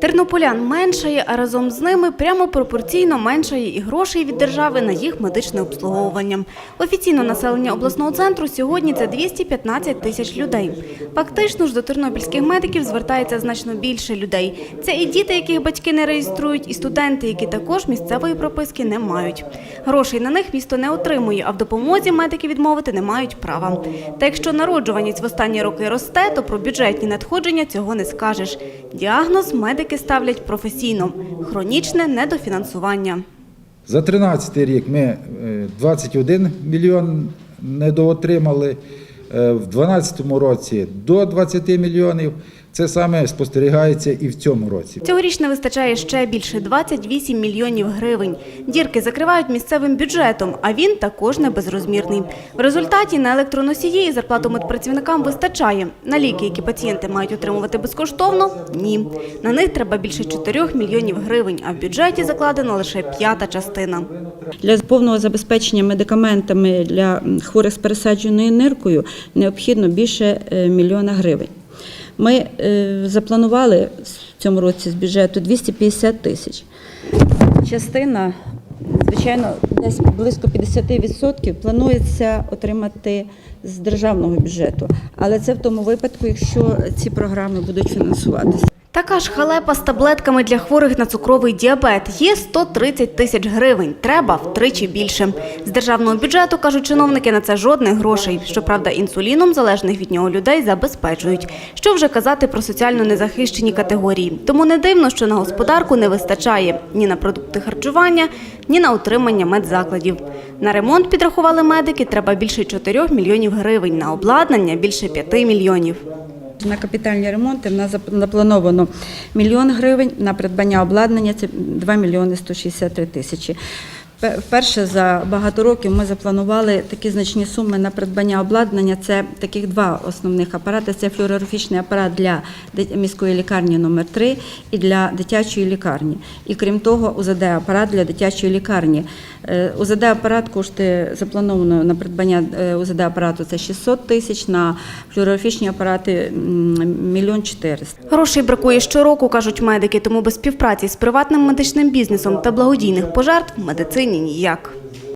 Тернополян меншає, а разом з ними прямо пропорційно меншає і грошей від держави на їх медичне обслуговування. Офіційно населення обласного центру сьогодні це 215 тисяч людей. Фактично ж до тернопільських медиків звертається значно більше людей. Це і діти, яких батьки не реєструють, і студенти, які також місцевої прописки не мають. Грошей на них місто не отримує, а в допомозі медики відмовити не мають права. Та якщо народжуваність в останні роки росте, то про бюджетні надходження цього не скажеш. Діагноз медики ставлять професійно – хронічне недофінансування. За 13 рік ми е, 21 мільйон недоотримали, е, в 2012 році до 20 мільйонів. Це саме спостерігається і в цьому році. Цьогоріч не вистачає ще більше – 28 мільйонів гривень. Дірки закривають місцевим бюджетом, а він також не безрозмірний. В результаті на електроносії зарплату медпрацівникам вистачає. На ліки, які пацієнти мають отримувати безкоштовно – ні. На них треба більше 4 мільйонів гривень, а в бюджеті закладено лише п'ята частина. Для повного забезпечення медикаментами для хворих з пересадженою ниркою необхідно більше е, мільйона гривень. Ми е, запланували в цьому році з бюджету 250 тисяч. Частина, звичайно, десь близько 50% планується отримати з державного бюджету. Але це в тому випадку, якщо ці програми будуть фінансуватися. Така ж халепа з таблетками для хворих на цукровий діабет. Є 130 тисяч гривень. Треба втричі більше. З державного бюджету, кажуть чиновники, на це жодних грошей. Щоправда, інсуліном залежних від нього людей забезпечують. Що вже казати про соціально незахищені категорії. Тому не дивно, що на господарку не вистачає ні на продукти харчування, ні на утримання медзакладів. На ремонт, підрахували медики, треба більше 4 мільйонів гривень, на обладнання – більше 5 мільйонів. На капітальні ремонти в нас заплановано мільйон гривень, на придбання обладнання це 2 мільйони 163 тисячі. Пе- Вперше за багато років ми запланували такі значні суми на придбання обладнання. Це таких два основних апарати. Це флюорографічний апарат для міської лікарні номер 3 і для дитячої лікарні. І крім того, УЗД-апарат для дитячої лікарні. Е, УЗД-апарат коштує заплановано на придбання е, УЗД-апарату це 600 тисяч, на флюорографічні апарати мільйон 400. Грошей бракує щороку, кажуть медики, тому без співпраці з приватним медичним бізнесом та благодійних пожертв в медицині ніяк.